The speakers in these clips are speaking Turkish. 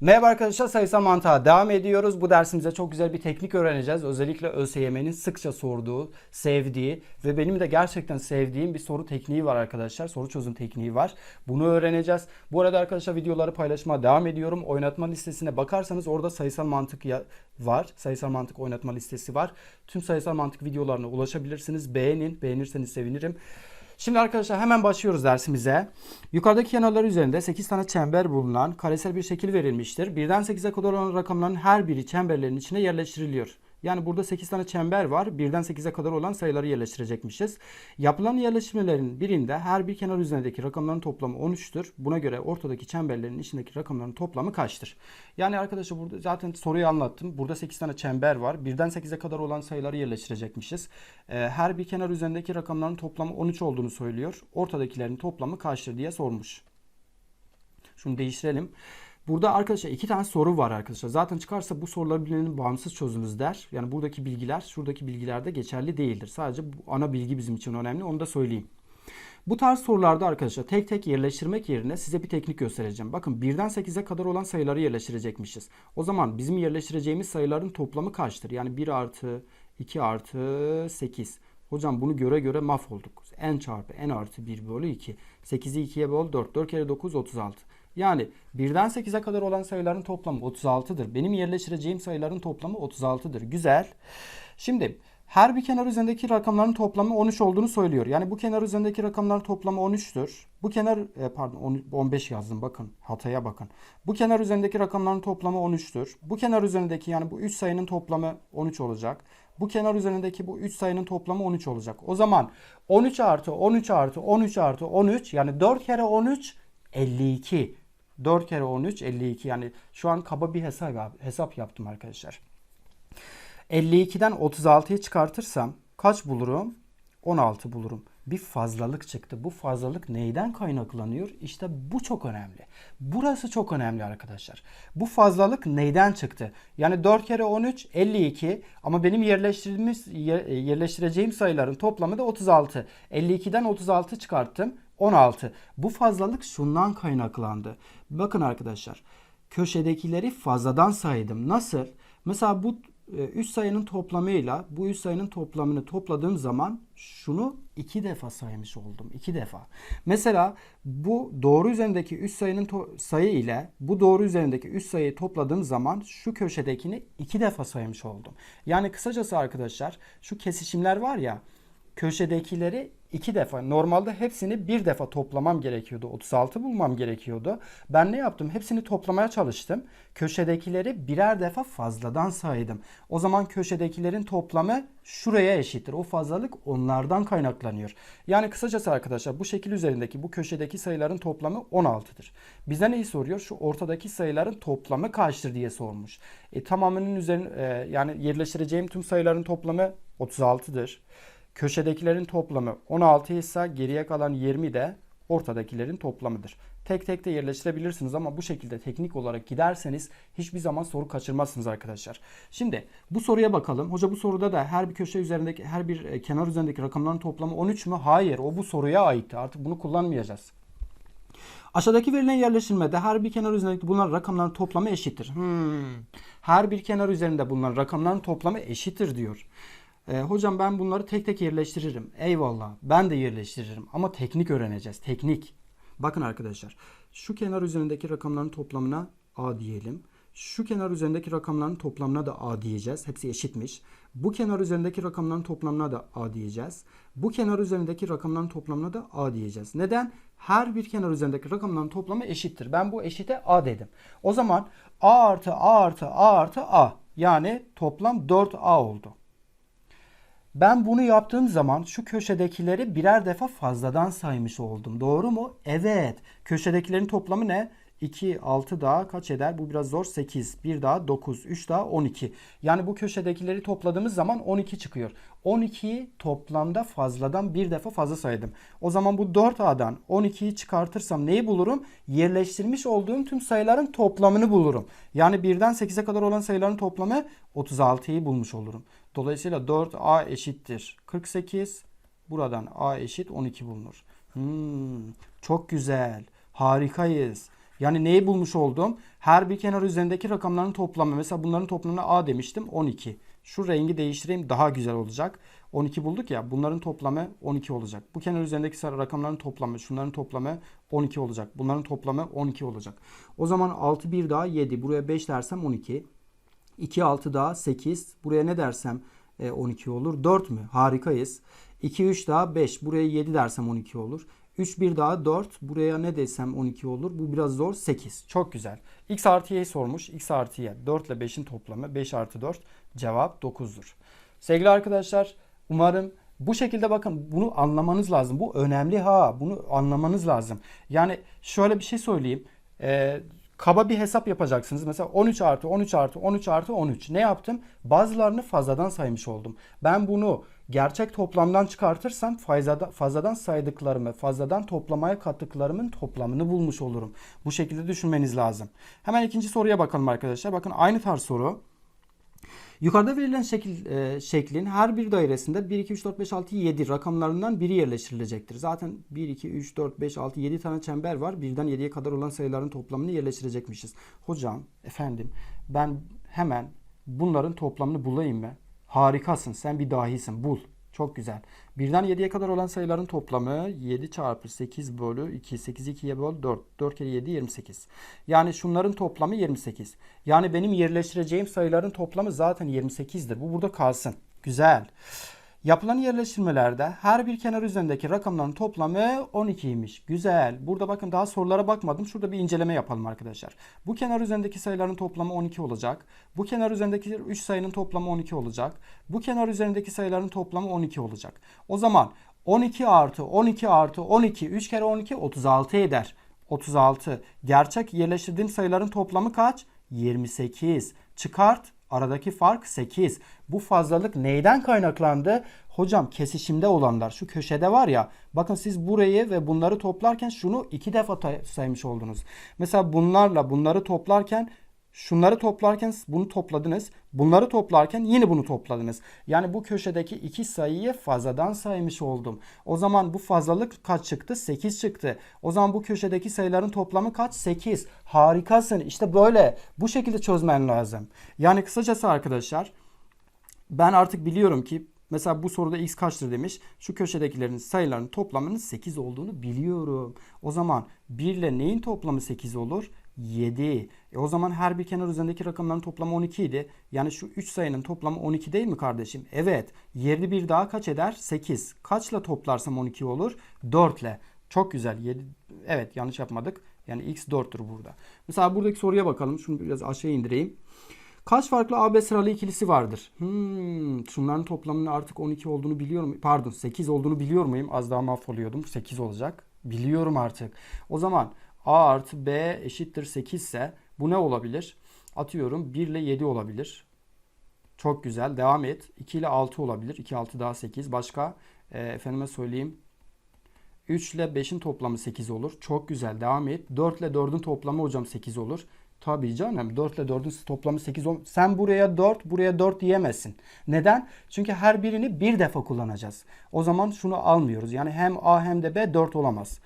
Merhaba arkadaşlar sayısal mantığa devam ediyoruz. Bu dersimizde çok güzel bir teknik öğreneceğiz. Özellikle ÖSYM'nin sıkça sorduğu, sevdiği ve benim de gerçekten sevdiğim bir soru tekniği var arkadaşlar. Soru çözüm tekniği var. Bunu öğreneceğiz. Bu arada arkadaşlar videoları paylaşmaya devam ediyorum. Oynatma listesine bakarsanız orada sayısal mantık var. Sayısal mantık oynatma listesi var. Tüm sayısal mantık videolarına ulaşabilirsiniz. Beğenin. Beğenirseniz sevinirim. Şimdi arkadaşlar hemen başlıyoruz dersimize. Yukarıdaki kenarlar üzerinde 8 tane çember bulunan karesel bir şekil verilmiştir. Birden 8'e kadar olan rakamların her biri çemberlerin içine yerleştiriliyor. Yani burada 8 tane çember var. Birden 8'e kadar olan sayıları yerleştirecekmişiz. Yapılan yerleştirmelerin birinde her bir kenar üzerindeki rakamların toplamı 13'tür. Buna göre ortadaki çemberlerin içindeki rakamların toplamı kaçtır? Yani arkadaşlar burada zaten soruyu anlattım. Burada 8 tane çember var. Birden 8'e kadar olan sayıları yerleştirecekmişiz. Ee, her bir kenar üzerindeki rakamların toplamı 13 olduğunu söylüyor. Ortadakilerin toplamı kaçtır diye sormuş. Şunu değiştirelim. Burada arkadaşlar iki tane soru var arkadaşlar. Zaten çıkarsa bu soruları bilenin bağımsız çözümüz der. Yani buradaki bilgiler şuradaki bilgilerde geçerli değildir. Sadece bu ana bilgi bizim için önemli. Onu da söyleyeyim. Bu tarz sorularda arkadaşlar tek tek yerleştirmek yerine size bir teknik göstereceğim. Bakın 1'den 8'e kadar olan sayıları yerleştirecekmişiz. O zaman bizim yerleştireceğimiz sayıların toplamı kaçtır? Yani 1 artı 2 artı 8. Hocam bunu göre göre mahvolduk. n çarpı n artı 1 bölü 2. 8'i 2'ye böl 4. 4 kere 9 36. Yani 1'den 8'e kadar olan sayıların toplamı 36'dır. Benim yerleştireceğim sayıların toplamı 36'dır. Güzel. Şimdi her bir kenar üzerindeki rakamların toplamı 13 olduğunu söylüyor. Yani bu kenar üzerindeki rakamların toplamı 13'tür. Bu kenar e, pardon 10 15 yazdım bakın hataya bakın. Bu kenar üzerindeki rakamların toplamı 13'tür. Bu kenar üzerindeki yani bu 3 sayının toplamı 13 olacak. Bu kenar üzerindeki bu 3 sayının toplamı 13 olacak. O zaman 13 artı 13 artı 13 artı 13 yani 4 kere 13 52. 4 kere 13 52 yani şu an kaba bir hesap hesap yaptım arkadaşlar. 52'den 36'yı çıkartırsam kaç bulurum? 16 bulurum. Bir fazlalık çıktı. Bu fazlalık neyden kaynaklanıyor? İşte bu çok önemli. Burası çok önemli arkadaşlar. Bu fazlalık neyden çıktı? Yani 4 kere 13 52 ama benim yerleştirdiğimiz yer- yerleştireceğim sayıların toplamı da 36. 52'den 36 çıkarttım. 16. Bu fazlalık şundan kaynaklandı. Bakın arkadaşlar. Köşedekileri fazladan saydım. Nasıl? Mesela bu 3 sayının toplamıyla bu 3 sayının toplamını topladığım zaman şunu 2 defa saymış oldum. 2 defa. Mesela bu doğru üzerindeki 3 sayının sayı ile bu doğru üzerindeki 3 sayıyı topladığım zaman şu köşedekini 2 defa saymış oldum. Yani kısacası arkadaşlar şu kesişimler var ya köşedekileri iki defa normalde hepsini bir defa toplamam gerekiyordu. 36 bulmam gerekiyordu. Ben ne yaptım? Hepsini toplamaya çalıştım. Köşedekileri birer defa fazladan saydım. O zaman köşedekilerin toplamı şuraya eşittir. O fazlalık onlardan kaynaklanıyor. Yani kısacası arkadaşlar bu şekil üzerindeki bu köşedeki sayıların toplamı 16'dır. Bize neyi soruyor? Şu ortadaki sayıların toplamı kaçtır diye sormuş. E, tamamının üzerine e, yani yerleştireceğim tüm sayıların toplamı 36'dır. Köşedekilerin toplamı 16 ise geriye kalan 20 de ortadakilerin toplamıdır. Tek tek de yerleştirebilirsiniz ama bu şekilde teknik olarak giderseniz hiçbir zaman soru kaçırmazsınız arkadaşlar. Şimdi bu soruya bakalım. Hoca bu soruda da her bir köşe üzerindeki her bir e, kenar üzerindeki rakamların toplamı 13 mü? Hayır. O bu soruya aitti. Artık bunu kullanmayacağız. Aşağıdaki verilen yerleştirmede her bir kenar üzerindeki bulunan rakamların toplamı eşittir. Hmm. Her bir kenar üzerinde bulunan rakamların toplamı eşittir diyor. E, hocam ben bunları tek tek yerleştiririm. Eyvallah. Ben de yerleştiririm. Ama teknik öğreneceğiz. Teknik. Bakın arkadaşlar. Şu kenar üzerindeki rakamların toplamına A diyelim. Şu kenar üzerindeki rakamların toplamına da A diyeceğiz. Hepsi eşitmiş. Bu kenar üzerindeki rakamların toplamına da A diyeceğiz. Bu kenar üzerindeki rakamların toplamına da A diyeceğiz. Neden? Her bir kenar üzerindeki rakamların toplamı eşittir. Ben bu eşite A dedim. O zaman A artı A artı A artı A. Yani toplam 4A oldu. Ben bunu yaptığım zaman şu köşedekileri birer defa fazladan saymış oldum. Doğru mu? Evet. Köşedekilerin toplamı ne? 2, 6 daha kaç eder? Bu biraz zor. 8. 1 daha 9. 3 daha 12. Yani bu köşedekileri topladığımız zaman 12 çıkıyor. 12'yi toplamda fazladan bir defa fazla saydım. O zaman bu 4A'dan 12'yi çıkartırsam neyi bulurum? Yerleştirmiş olduğum tüm sayıların toplamını bulurum. Yani 1'den 8'e kadar olan sayıların toplamı 36'yı bulmuş olurum. Dolayısıyla 4A eşittir 48. Buradan A eşit 12 bulunur. Hmm, çok güzel. Harikayız. Yani neyi bulmuş oldum? Her bir kenar üzerindeki rakamların toplamı. Mesela bunların toplamına A demiştim 12. Şu rengi değiştireyim daha güzel olacak. 12 bulduk ya bunların toplamı 12 olacak. Bu kenar üzerindeki sarı rakamların toplamı şunların toplamı 12 olacak. Bunların toplamı 12 olacak. O zaman 6 bir daha 7 buraya 5 dersem 12. 2 6 daha 8 buraya ne dersem e, 12 olur. 4 mü? Harikayız. 2 3 daha 5 buraya 7 dersem 12 olur. 3 bir daha 4 buraya ne desem 12 olur. Bu biraz zor 8. Çok güzel. X artı y'yi sormuş. X artı y 4 ile 5'in toplamı 5 artı 4 cevap 9'dur. Sevgili arkadaşlar umarım bu şekilde bakın bunu anlamanız lazım. Bu önemli ha. Bunu anlamanız lazım. Yani şöyle bir şey söyleyeyim. Ee, kaba bir hesap yapacaksınız. Mesela 13 artı 13 artı 13 artı 13. Ne yaptım? Bazılarını fazladan saymış oldum. Ben bunu gerçek toplamdan çıkartırsam fazladan, fazladan saydıklarımı, fazladan toplamaya kattıklarımın toplamını bulmuş olurum. Bu şekilde düşünmeniz lazım. Hemen ikinci soruya bakalım arkadaşlar. Bakın aynı tarz soru. Yukarıda verilen şekil, e, şeklin her bir dairesinde 1, 2, 3, 4, 5, 6, 7 rakamlarından biri yerleştirilecektir. Zaten 1, 2, 3, 4, 5, 6, 7 tane çember var. Birden 7'ye kadar olan sayıların toplamını yerleştirecekmişiz. Hocam, efendim ben hemen bunların toplamını bulayım mı? Harikasın, sen bir dahisin, bul. Çok güzel. Birden 7'ye kadar olan sayıların toplamı 7 çarpı 8 bölü 2. 8 2'ye böl 4. 4 kere 7 28. Yani şunların toplamı 28. Yani benim yerleştireceğim sayıların toplamı zaten 28'dir. Bu burada kalsın. Güzel. Yapılan yerleştirmelerde her bir kenar üzerindeki rakamların toplamı 12'ymiş. Güzel. Burada bakın daha sorulara bakmadım. Şurada bir inceleme yapalım arkadaşlar. Bu kenar üzerindeki sayıların toplamı 12 olacak. Bu kenar üzerindeki 3 sayının toplamı 12 olacak. Bu kenar üzerindeki sayıların toplamı 12 olacak. O zaman 12 artı 12 artı 12 3 kere 12 36 eder. 36. Gerçek yerleştirdiğim sayıların toplamı kaç? 28. Çıkart. Aradaki fark 8. Bu fazlalık neyden kaynaklandı? Hocam kesişimde olanlar şu köşede var ya bakın siz burayı ve bunları toplarken şunu iki defa saymış oldunuz. Mesela bunlarla bunları toplarken Şunları toplarken bunu topladınız. Bunları toplarken yine bunu topladınız. Yani bu köşedeki iki sayıyı fazladan saymış oldum. O zaman bu fazlalık kaç çıktı? 8 çıktı. O zaman bu köşedeki sayıların toplamı kaç? 8. Harikasın. İşte böyle. Bu şekilde çözmen lazım. Yani kısacası arkadaşlar ben artık biliyorum ki Mesela bu soruda x kaçtır demiş. Şu köşedekilerin sayılarının toplamının 8 olduğunu biliyorum. O zaman 1 ile neyin toplamı 8 olur? 7. E o zaman her bir kenar üzerindeki rakamların toplamı 12 idi. Yani şu 3 sayının toplamı 12 değil mi kardeşim? Evet. Yeri bir daha kaç eder? 8. Kaçla toplarsam 12 olur? 4 ile. Çok güzel. 7. Evet yanlış yapmadık. Yani x 4'tür burada. Mesela buradaki soruya bakalım. Şunu biraz aşağı indireyim. Kaç farklı AB sıralı ikilisi vardır? Hmm, şunların toplamının artık 12 olduğunu biliyorum. Pardon 8 olduğunu biliyor muyum? Az daha mahvoluyordum. 8 olacak. Biliyorum artık. O zaman A artı B eşittir 8 ise bu ne olabilir? Atıyorum 1 ile 7 olabilir. Çok güzel. Devam et. 2 ile 6 olabilir. 2 6 daha 8. Başka e, efendime söyleyeyim. 3 ile 5'in toplamı 8 olur. Çok güzel. Devam et. 4 ile 4'ün toplamı hocam 8 olur. Tabii canım 4 ile 4'ün toplamı 8 olur. Sen buraya 4, buraya 4 diyemezsin. Neden? Çünkü her birini bir defa kullanacağız. O zaman şunu almıyoruz. Yani hem A hem de B 4 olamaz.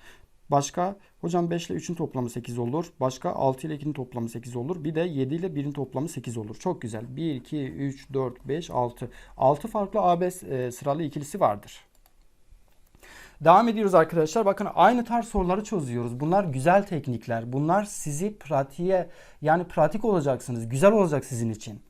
Başka hocam 5 ile 3'ün toplamı 8 olur. Başka 6 ile 2'nin toplamı 8 olur. Bir de 7 ile 1'in toplamı 8 olur. Çok güzel. 1, 2, 3, 4, 5, 6. 6 farklı AB e, sıralı ikilisi vardır. Devam ediyoruz arkadaşlar. Bakın aynı tarz soruları çözüyoruz. Bunlar güzel teknikler. Bunlar sizi pratiğe yani pratik olacaksınız. Güzel olacak sizin için.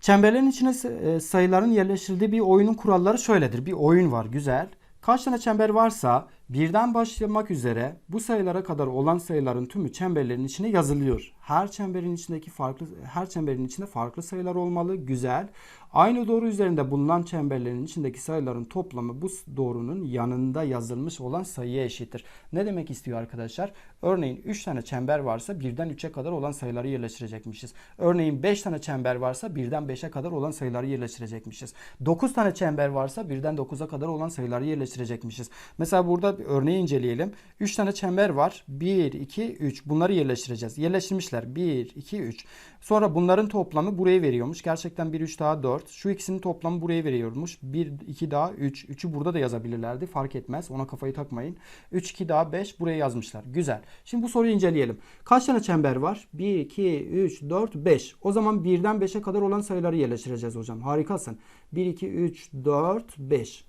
Çemberlerin içine e, sayıların yerleştirildiği bir oyunun kuralları şöyledir. Bir oyun var güzel. Kaç tane çember varsa birden başlamak üzere bu sayılara kadar olan sayıların tümü çemberlerin içine yazılıyor. Her çemberin içindeki farklı her çemberin içinde farklı sayılar olmalı. Güzel. Aynı doğru üzerinde bulunan çemberlerin içindeki sayıların toplamı bu doğrunun yanında yazılmış olan sayıya eşittir. Ne demek istiyor arkadaşlar? Örneğin 3 tane çember varsa birden 3'e kadar olan sayıları yerleştirecekmişiz. Örneğin 5 tane çember varsa birden 5'e kadar olan sayıları yerleştirecekmişiz. 9 tane çember varsa birden 9'a kadar olan sayıları yerleştirecekmişiz. Mesela burada bir örneği inceleyelim. 3 tane çember var. 1, 2, 3. Bunları yerleştireceğiz. Yerleştirmişler. 1, 2, 3. Sonra bunların toplamı buraya veriyormuş. Gerçekten 1, 3 daha 4. Şu ikisinin toplamı buraya veriyormuş. 1, 2 daha 3. 3'ü burada da yazabilirlerdi. Fark etmez. Ona kafayı takmayın. 3, 2 daha 5. Buraya yazmışlar. Güzel. Şimdi bu soruyu inceleyelim. Kaç tane çember var? 1, 2, 3, 4, 5. O zaman 1'den 5'e kadar olan sayıları yerleştireceğiz hocam. Harikasın. 1, 2, 3, 4, 5.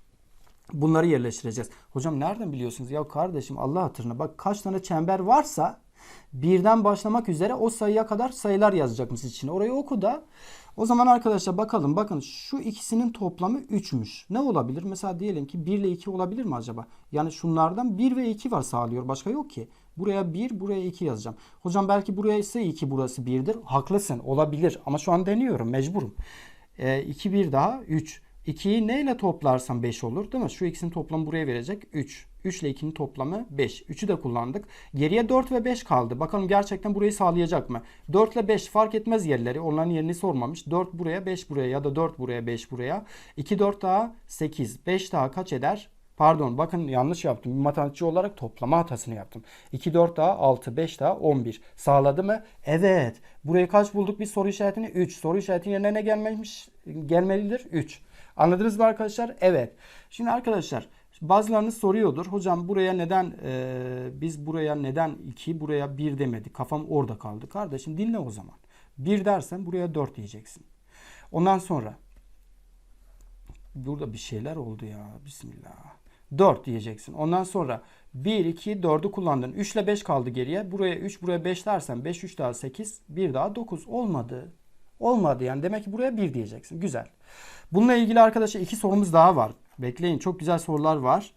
Bunları yerleştireceğiz. Hocam nereden biliyorsunuz? Ya kardeşim Allah hatırına bak kaç tane çember varsa birden başlamak üzere o sayıya kadar sayılar yazacakmış içine. Orayı oku da. O zaman arkadaşlar bakalım. Bakın şu ikisinin toplamı 3'müş. Ne olabilir? Mesela diyelim ki 1 ile 2 olabilir mi acaba? Yani şunlardan 1 ve 2 var sağlıyor. Başka yok ki. Buraya 1, buraya 2 yazacağım. Hocam belki buraya ise 2, burası 1'dir. Haklısın. Olabilir. Ama şu an deniyorum. Mecburum. E, 2, 1 daha 3. 2'yi neyle toplarsam 5 olur değil mi? Şu ikisinin toplamı buraya verecek 3. 3 ile 2'nin toplamı 5. 3'ü de kullandık. Geriye 4 ve 5 kaldı. Bakalım gerçekten burayı sağlayacak mı? 4 ile 5 fark etmez yerleri. Onların yerini sormamış. 4 buraya 5 buraya ya da 4 buraya 5 buraya. 2 4 daha 8. 5 daha kaç eder? Pardon bakın yanlış yaptım. Bir matematikçi olarak toplama hatasını yaptım. 2 4 daha 6 5 daha 11. Sağladı mı? Evet. Buraya kaç bulduk biz soru işaretini? 3. Soru işaretinin yerine ne gelmemiş? Gelmelidir? 3. Anladınız mı arkadaşlar? Evet. Şimdi arkadaşlar bazılarınız soruyordur. Hocam buraya neden e, biz buraya neden 2 buraya 1 demedik? Kafam orada kaldı. Kardeşim dinle o zaman. 1 dersen buraya 4 diyeceksin. Ondan sonra burada bir şeyler oldu ya. Bismillah. 4 diyeceksin. Ondan sonra 1, 2, 4'ü kullandın. 3 ile 5 kaldı geriye. Buraya 3, buraya 5 dersen 5, 3 daha 8, 1 daha 9. Olmadı. Olmadı yani. Demek ki buraya 1 diyeceksin. Güzel. Bununla ilgili arkadaşlar iki sorumuz daha var. Bekleyin. Çok güzel sorular var.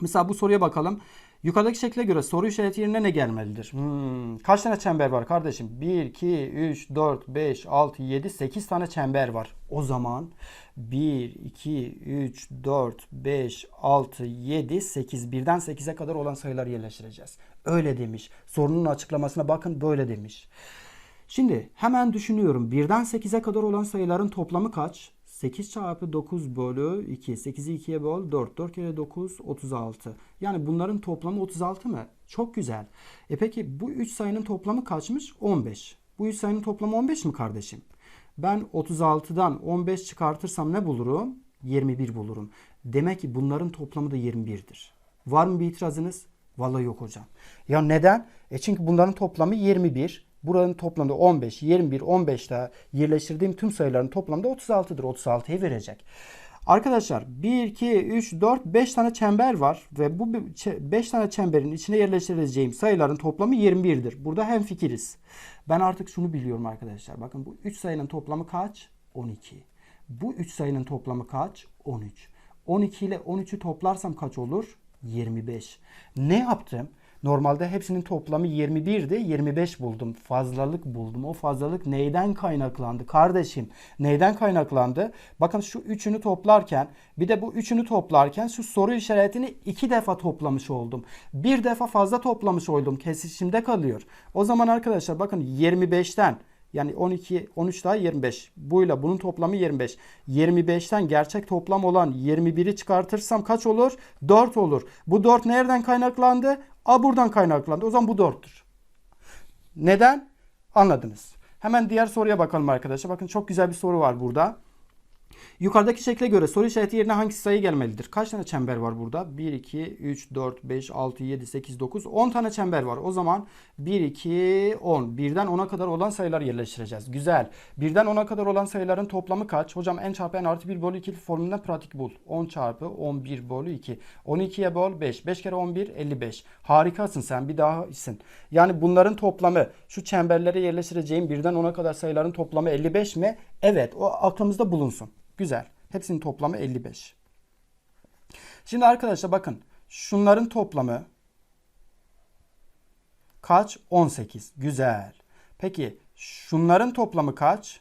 Mesela bu soruya bakalım. Yukarıdaki şekle göre soru işareti yerine ne gelmelidir? Hmm, kaç tane çember var kardeşim? 1, 2, 3, 4, 5, 6, 7, 8 tane çember var. O zaman 1, 2, 3, 4, 5, 6, 7, 8. Birden 8'e kadar olan sayıları yerleştireceğiz. Öyle demiş. Sorunun açıklamasına bakın böyle demiş. Şimdi hemen düşünüyorum. 1'den 8'e kadar olan sayıların toplamı kaç? 8 çarpı 9 bölü 2. 8'i 2'ye böl 4. 4 kere 9 36. Yani bunların toplamı 36 mı? Çok güzel. E peki bu 3 sayının toplamı kaçmış? 15. Bu 3 sayının toplamı 15 mi kardeşim? Ben 36'dan 15 çıkartırsam ne bulurum? 21 bulurum. Demek ki bunların toplamı da 21'dir. Var mı bir itirazınız? Vallahi yok hocam. Ya neden? E çünkü bunların toplamı 21. Buranın toplamda 15, 21, 15 daha yerleştirdiğim tüm sayıların toplamda 36'dır. 36'yı verecek. Arkadaşlar 1, 2, 3, 4, 5 tane çember var ve bu 5 tane çemberin içine yerleştireceğim sayıların toplamı 21'dir. Burada hem fikiriz. Ben artık şunu biliyorum arkadaşlar. Bakın bu 3 sayının toplamı kaç? 12. Bu 3 sayının toplamı kaç? 13. 12 ile 13'ü toplarsam kaç olur? 25. Ne yaptım? Normalde hepsinin toplamı 21'di. 25 buldum. Fazlalık buldum. O fazlalık neyden kaynaklandı? Kardeşim neyden kaynaklandı? Bakın şu üçünü toplarken bir de bu üçünü toplarken şu soru işaretini iki defa toplamış oldum. Bir defa fazla toplamış oldum. Kesişimde kalıyor. O zaman arkadaşlar bakın 25'ten yani 12, 13 daha 25. Buyla bunun toplamı 25. 25'ten gerçek toplam olan 21'i çıkartırsam kaç olur? 4 olur. Bu 4 nereden kaynaklandı? A buradan kaynaklandı. O zaman bu 4'tür. Neden? Anladınız. Hemen diğer soruya bakalım arkadaşlar. Bakın çok güzel bir soru var burada. Yukarıdaki şekle göre soru işareti yerine hangisi sayı gelmelidir? Kaç tane çember var burada? 1, 2, 3, 4, 5, 6, 7, 8, 9, 10 tane çember var. O zaman 1, 2, 10. Birden 10'a kadar olan sayılar yerleştireceğiz. Güzel. Birden 10'a kadar olan sayıların toplamı kaç? Hocam n çarpı n artı 1 bölü 2 formülünden pratik bul. 10 çarpı 11 bölü 2. 12'ye böl 5. 5 kere 11 55. Harikasın sen bir daha iyisin. Yani bunların toplamı şu çemberlere yerleştireceğim birden 10'a kadar sayıların toplamı 55 mi? Evet o aklımızda bulunsun. Güzel. Hepsinin toplamı 55. Şimdi arkadaşlar bakın. Şunların toplamı kaç? 18. Güzel. Peki şunların toplamı kaç?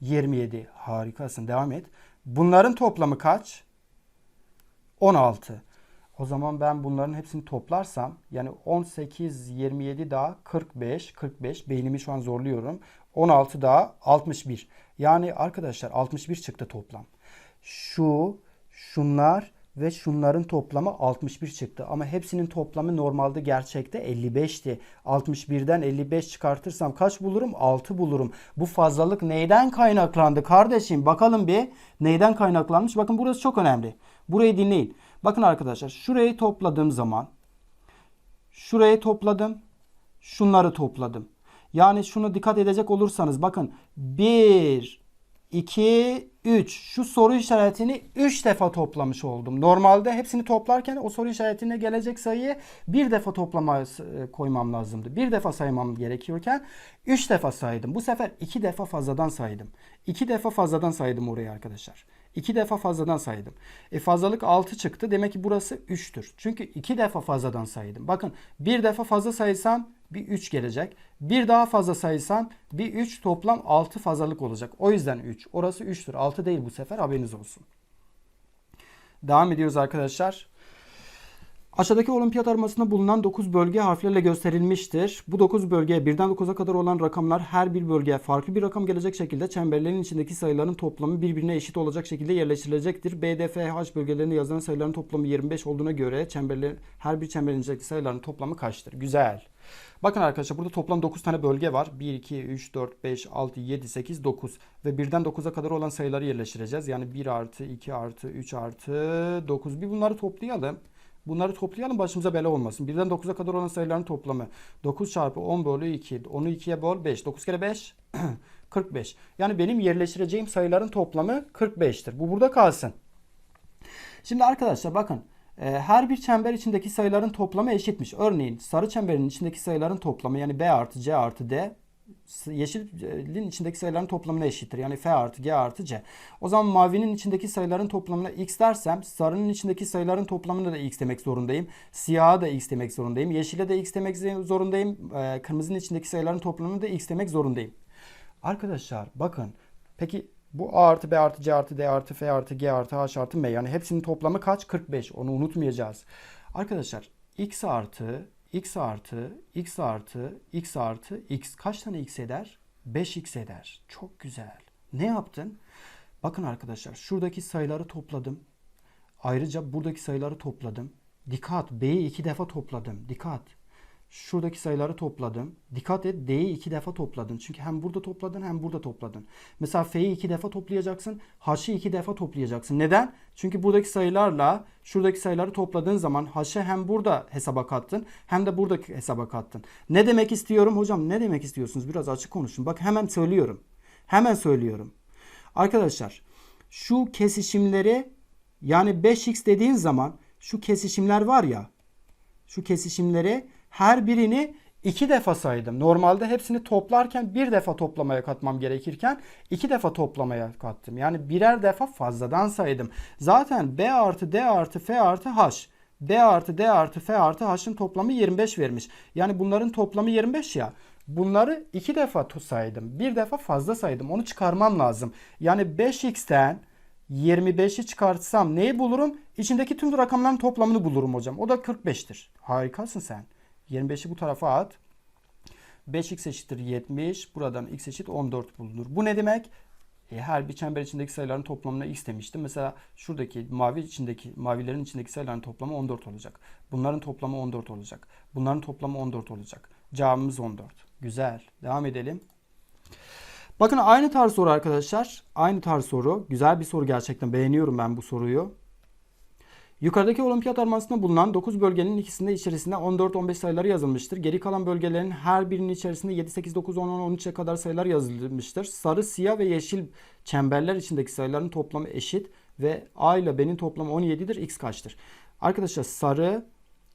27. Harikasın. Devam et. Bunların toplamı kaç? 16. O zaman ben bunların hepsini toplarsam yani 18, 27 daha 45, 45 beynimi şu an zorluyorum. 16 daha 61. Yani arkadaşlar 61 çıktı toplam. Şu, şunlar ve şunların toplamı 61 çıktı. Ama hepsinin toplamı normalde gerçekte 55'ti. 61'den 55 çıkartırsam kaç bulurum? 6 bulurum. Bu fazlalık neyden kaynaklandı kardeşim? Bakalım bir neyden kaynaklanmış? Bakın burası çok önemli. Burayı dinleyin. Bakın arkadaşlar şurayı topladığım zaman şurayı topladım. Şunları topladım. Yani şunu dikkat edecek olursanız bakın 1 2 3 şu soru işaretini 3 defa toplamış oldum. Normalde hepsini toplarken o soru işaretine gelecek sayıyı bir defa toplama e, koymam lazımdı. Bir defa saymam gerekiyorken 3 defa saydım. Bu sefer 2 defa fazladan saydım. 2 defa fazladan saydım orayı arkadaşlar. 2 defa fazladan saydım. E fazlalık 6 çıktı. Demek ki burası 3'tür. Çünkü 2 defa fazladan saydım. Bakın bir defa fazla sayısam bir 3 gelecek. Bir daha fazla sayısam bir 3 toplam 6 fazlalık olacak. O yüzden 3. Orası 3'tür. 6 değil bu sefer haberiniz olsun. Devam ediyoruz arkadaşlar. Aşağıdaki olimpiyat aramasında bulunan 9 bölge harflerle gösterilmiştir. Bu 9 bölgeye 1'den 9'a kadar olan rakamlar her bir bölgeye farklı bir rakam gelecek şekilde çemberlerin içindeki sayıların toplamı birbirine eşit olacak şekilde yerleştirilecektir. B, D, F, H bölgelerinde yazılan sayıların toplamı 25 olduğuna göre çemberlerin her bir çemberin içindeki sayıların toplamı kaçtır? Güzel. Bakın arkadaşlar burada toplam 9 tane bölge var. 1, 2, 3, 4, 5, 6, 7, 8, 9. Ve 1'den 9'a kadar olan sayıları yerleştireceğiz. Yani 1 artı, 2 artı, 3 artı, 9. Bir bunları toplayalım. Bunları toplayalım başımıza bela olmasın. 1'den 9'a kadar olan sayıların toplamı. 9 çarpı 10 bölü 2. 10'u 2'ye böl 5. 9 kere 5 45. Yani benim yerleştireceğim sayıların toplamı 45'tir. Bu burada kalsın. Şimdi arkadaşlar bakın. e, Her bir çember içindeki sayıların toplamı eşitmiş. Örneğin sarı çemberin içindeki sayıların toplamı yani B artı C artı D yeşilin içindeki sayıların toplamına eşittir. Yani F artı G artı C. O zaman mavinin içindeki sayıların toplamına X dersem sarının içindeki sayıların toplamına da X demek zorundayım. Siyaha da X demek zorundayım. Yeşile de X demek zorundayım. Ee, Kırmızının içindeki sayıların toplamına da X demek zorundayım. Arkadaşlar bakın. Peki bu A artı B artı C artı D artı F artı G artı H artı M yani hepsinin toplamı kaç? 45. Onu unutmayacağız. Arkadaşlar X artı x artı x artı x artı x kaç tane x eder? 5x eder. Çok güzel. Ne yaptın? Bakın arkadaşlar şuradaki sayıları topladım. Ayrıca buradaki sayıları topladım. Dikkat B'yi iki defa topladım. Dikkat. Şuradaki sayıları topladım. Dikkat et D'yi iki defa topladın. Çünkü hem burada topladın hem burada topladın. Mesela F'yi iki defa toplayacaksın. H'ı iki defa toplayacaksın. Neden? Çünkü buradaki sayılarla şuradaki sayıları topladığın zaman H'ı hem burada hesaba kattın hem de buradaki hesaba kattın. Ne demek istiyorum hocam? Ne demek istiyorsunuz? Biraz açık konuşun. Bak hemen söylüyorum. Hemen söylüyorum. Arkadaşlar şu kesişimleri yani 5x dediğin zaman şu kesişimler var ya şu kesişimleri her birini iki defa saydım. Normalde hepsini toplarken bir defa toplamaya katmam gerekirken iki defa toplamaya kattım. Yani birer defa fazladan saydım. Zaten B artı D artı F artı H. B artı D artı F artı H'ın toplamı 25 vermiş. Yani bunların toplamı 25 ya. Bunları iki defa saydım. Bir defa fazla saydım. Onu çıkarmam lazım. Yani 5x'ten 25'i çıkartsam neyi bulurum? İçindeki tüm rakamların toplamını bulurum hocam. O da 45'tir. Harikasın sen. 25'i bu tarafa at. 5x eşittir 70. Buradan x eşit 14 bulunur. Bu ne demek? E, her bir çember içindeki sayıların toplamına x demiştim. Mesela şuradaki mavi içindeki mavilerin içindeki sayıların toplamı 14 olacak. Bunların toplamı 14 olacak. Bunların toplamı 14 olacak. Cevabımız 14. Güzel. Devam edelim. Bakın aynı tarz soru arkadaşlar. Aynı tarz soru. Güzel bir soru gerçekten. Beğeniyorum ben bu soruyu. Yukarıdaki olimpiyat armasında bulunan 9 bölgenin ikisinde içerisinde 14-15 sayıları yazılmıştır. Geri kalan bölgelerin her birinin içerisinde 7, 8, 9, 10, 10, 13'e kadar sayılar yazılmıştır. Sarı, siyah ve yeşil çemberler içindeki sayıların toplamı eşit ve A ile B'nin toplamı 17'dir. X kaçtır? Arkadaşlar sarı,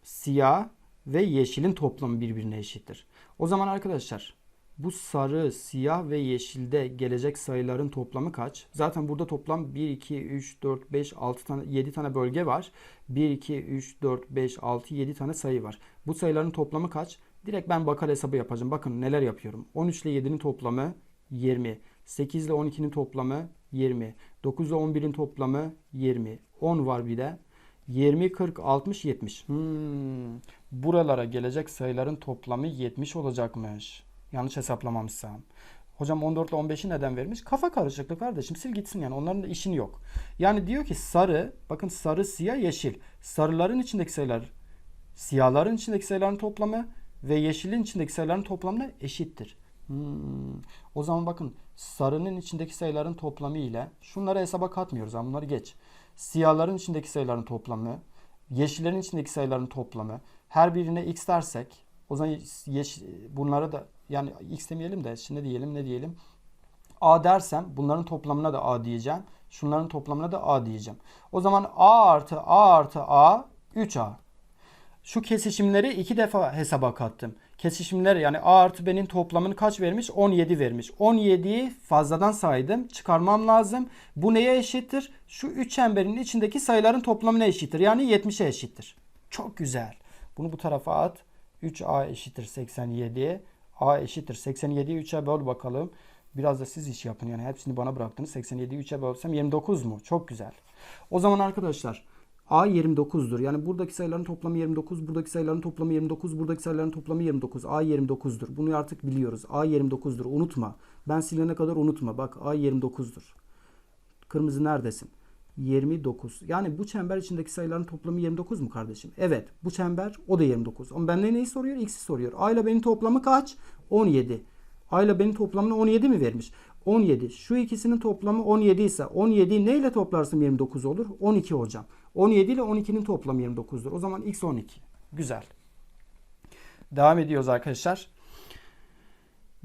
siyah ve yeşilin toplamı birbirine eşittir. O zaman arkadaşlar bu sarı, siyah ve yeşilde gelecek sayıların toplamı kaç? Zaten burada toplam 1, 2, 3, 4, 5, 6 tane, 7 tane bölge var. 1, 2, 3, 4, 5, 6, 7 tane sayı var. Bu sayıların toplamı kaç? Direkt ben bakar hesabı yapacağım. Bakın neler yapıyorum. 13 ile 7'nin toplamı 20. 8 ile 12'nin toplamı 20. 9 ile 11'in toplamı 20. 10 var bir de. 20, 40, 60, 70. Hmm. Buralara gelecek sayıların toplamı 70 olacakmış. Yanlış hesaplamamışsam. Hocam 14 ile 15'i neden vermiş? Kafa karışıklığı kardeşim. Sil gitsin yani. Onların da işin yok. Yani diyor ki sarı, bakın sarı, siyah, yeşil. Sarıların içindeki sayılar siyahların içindeki sayıların toplamı ve yeşilin içindeki sayıların toplamına eşittir. Hmm. O zaman bakın sarının içindeki sayıların toplamı ile şunları hesaba katmıyoruz. ama bunları geç. Siyahların içindeki sayıların toplamı, yeşillerin içindeki sayıların toplamı. Her birine x dersek o zaman yeş, bunlara da yani x demeyelim de şimdi diyelim ne diyelim? A dersem bunların toplamına da A diyeceğim. Şunların toplamına da A diyeceğim. O zaman A artı A artı A 3A. Şu kesişimleri iki defa hesaba kattım. Kesişimler yani A artı B'nin toplamını kaç vermiş? 17 vermiş. 17'yi fazladan saydım. Çıkarmam lazım. Bu neye eşittir? Şu üç çemberin içindeki sayıların toplamına eşittir. Yani 70'e eşittir. Çok güzel. Bunu bu tarafa at. 3A eşittir 87'ye. A eşittir 87'yi 3'e böl bakalım. Biraz da siz iş yapın. Yani hepsini bana bıraktınız. 87'yi 3'e bölsem 29 mu? Çok güzel. O zaman arkadaşlar A 29'dur. Yani buradaki sayıların toplamı 29, buradaki sayıların toplamı 29, buradaki sayıların toplamı 29. A 29'dur. Bunu artık biliyoruz. A 29'dur. Unutma. Ben silene kadar unutma. Bak A 29'dur. Kırmızı neredesin? 29. Yani bu çember içindeki sayıların toplamı 29 mu kardeşim? Evet. Bu çember o da 29. Ama benden neyi soruyor? X'i soruyor. A ile benim toplamı kaç? 17. A ile benim toplamını 17 mi vermiş? 17. Şu ikisinin toplamı 17 ise 17'yi neyle toplarsam 29 olur? 12 hocam. 17 ile 12'nin toplamı 29'dur. O zaman x 12. Güzel. Devam ediyoruz arkadaşlar.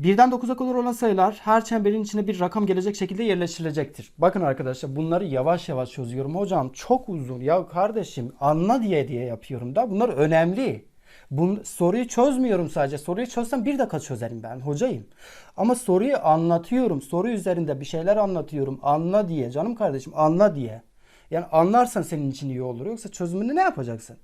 Birden 9'a kadar olan sayılar her çemberin içine bir rakam gelecek şekilde yerleştirilecektir. Bakın arkadaşlar bunları yavaş yavaş çözüyorum. Hocam çok uzun. Ya kardeşim anla diye diye yapıyorum da bunlar önemli. Bunu, soruyu çözmüyorum sadece. Soruyu çözsem bir dakika çözerim ben hocayım. Ama soruyu anlatıyorum. Soru üzerinde bir şeyler anlatıyorum. Anla diye canım kardeşim anla diye. Yani anlarsan senin için iyi olur. Yoksa çözümünü ne yapacaksın?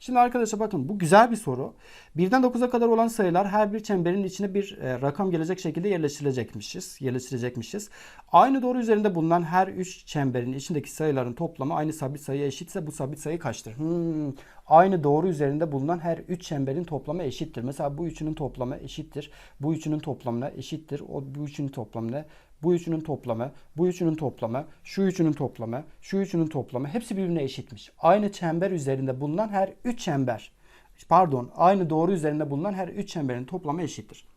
Şimdi arkadaşlar bakın bu güzel bir soru. Birden 9'a kadar olan sayılar her bir çemberin içine bir e, rakam gelecek şekilde yerleştirilecekmişiz. Yerleştirecekmişiz. Aynı doğru üzerinde bulunan her 3 çemberin içindeki sayıların toplamı aynı sabit sayıya eşitse bu sabit sayı kaçtır? Hmm. Aynı doğru üzerinde bulunan her 3 çemberin toplamı eşittir. Mesela bu üçünün toplamı eşittir. Bu üçünün toplamına eşittir. O bu üçünün toplamına bu üçünün toplamı, bu üçünün toplamı, şu üçünün toplamı, şu üçünün toplamı hepsi birbirine eşitmiş. Aynı çember üzerinde bulunan her üç çember, pardon aynı doğru üzerinde bulunan her üç çemberin toplamı eşittir.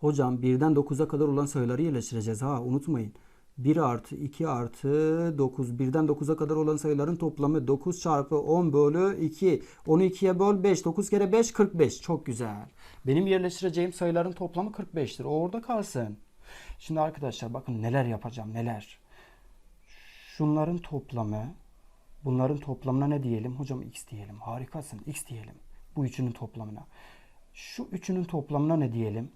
Hocam birden 9'a kadar olan sayıları yerleştireceğiz ha unutmayın. 1 artı 2 artı 9. Birden 9'a kadar olan sayıların toplamı 9 çarpı 10 bölü 2. 12'ye böl 5. 9 kere 5 45. Çok güzel. Benim yerleştireceğim sayıların toplamı 45'tir. O orada kalsın. Şimdi arkadaşlar bakın neler yapacağım neler. Şunların toplamı bunların toplamına ne diyelim? Hocam x diyelim. Harikasın. x diyelim. Bu üçünün toplamına. Şu üçünün toplamına ne diyelim?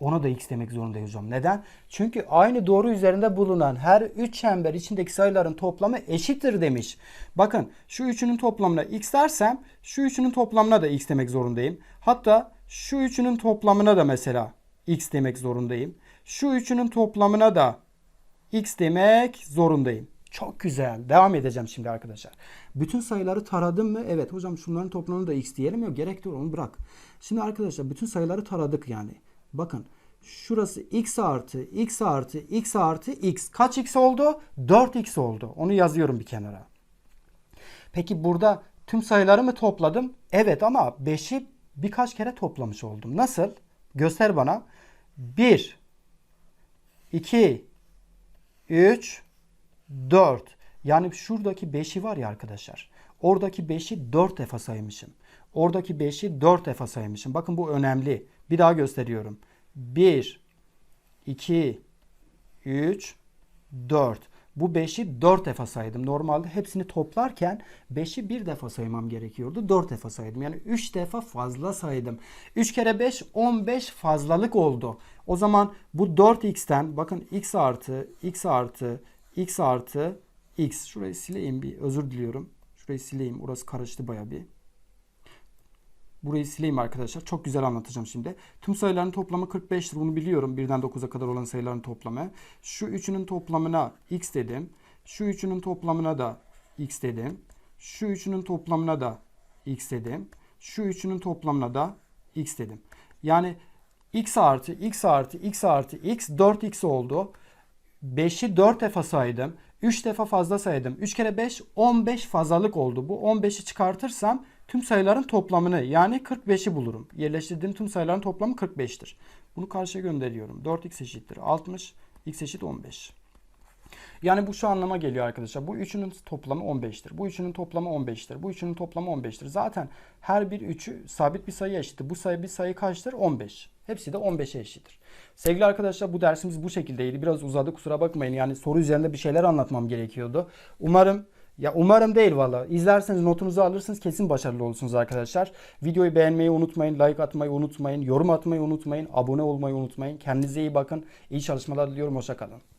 Ona da x demek zorundayız hocam. Neden? Çünkü aynı doğru üzerinde bulunan her üç çember içindeki sayıların toplamı eşittir demiş. Bakın şu üçünün toplamına x dersem şu üçünün toplamına da x demek zorundayım. Hatta şu üçünün toplamına da mesela x demek zorundayım. Şu üçünün toplamına da x demek zorundayım. Çok güzel. Devam edeceğim şimdi arkadaşlar. Bütün sayıları taradım mı? Evet hocam şunların toplamını da x diyelim. Yok gerek yok onu bırak. Şimdi arkadaşlar bütün sayıları taradık yani. Bakın şurası x artı x artı x artı x. Kaç x oldu? 4x oldu. Onu yazıyorum bir kenara. Peki burada tüm sayıları mı topladım? Evet ama 5'i birkaç kere toplamış oldum. Nasıl? Göster bana. 1 2 3 4 yani şuradaki 5'i var ya arkadaşlar. Oradaki 5'i 4 defa saymışım. Oradaki 5'i 4 defa saymışım. Bakın bu önemli. Bir daha gösteriyorum. 1 2 3 4 bu 5'i 4 defa saydım. Normalde hepsini toplarken 5'i bir defa saymam gerekiyordu. 4 defa saydım. Yani 3 defa fazla saydım. 3 kere 5 15 fazlalık oldu. O zaman bu 4x'ten bakın x artı x artı x artı x. Şurayı sileyim bir özür diliyorum. Şurayı sileyim. Orası karıştı baya bir. Burayı sileyim arkadaşlar. Çok güzel anlatacağım şimdi. Tüm sayıların toplamı 45'tir. Bunu biliyorum. Birden 9'a kadar olan sayıların toplamı. Şu üçünün toplamına x dedim. Şu üçünün toplamına da x dedim. Şu üçünün toplamına da x dedim. Şu üçünün toplamına da x dedim. Yani x artı x artı x artı x 4x oldu. 5'i 4 defa saydım. 3 defa fazla saydım. 3 kere 5 15 fazlalık oldu. Bu 15'i çıkartırsam tüm sayıların toplamını yani 45'i bulurum. Yerleştirdiğim tüm sayıların toplamı 45'tir. Bunu karşıya gönderiyorum. 4x eşittir 60, x eşit 15. Yani bu şu anlama geliyor arkadaşlar. Bu üçünün toplamı 15'tir. Bu üçünün toplamı 15'tir. Bu üçünün toplamı 15'tir. Zaten her bir üçü sabit bir sayı eşittir. Bu sayı bir sayı kaçtır? 15. Hepsi de 15'e eşittir. Sevgili arkadaşlar bu dersimiz bu şekildeydi. Biraz uzadı kusura bakmayın. Yani soru üzerinde bir şeyler anlatmam gerekiyordu. Umarım ya umarım değil valla. İzlerseniz notunuzu alırsınız kesin başarılı olursunuz arkadaşlar. Videoyu beğenmeyi unutmayın, like atmayı unutmayın, yorum atmayı unutmayın, abone olmayı unutmayın. Kendinize iyi bakın. İyi çalışmalar diliyorum. Hoşça kalın.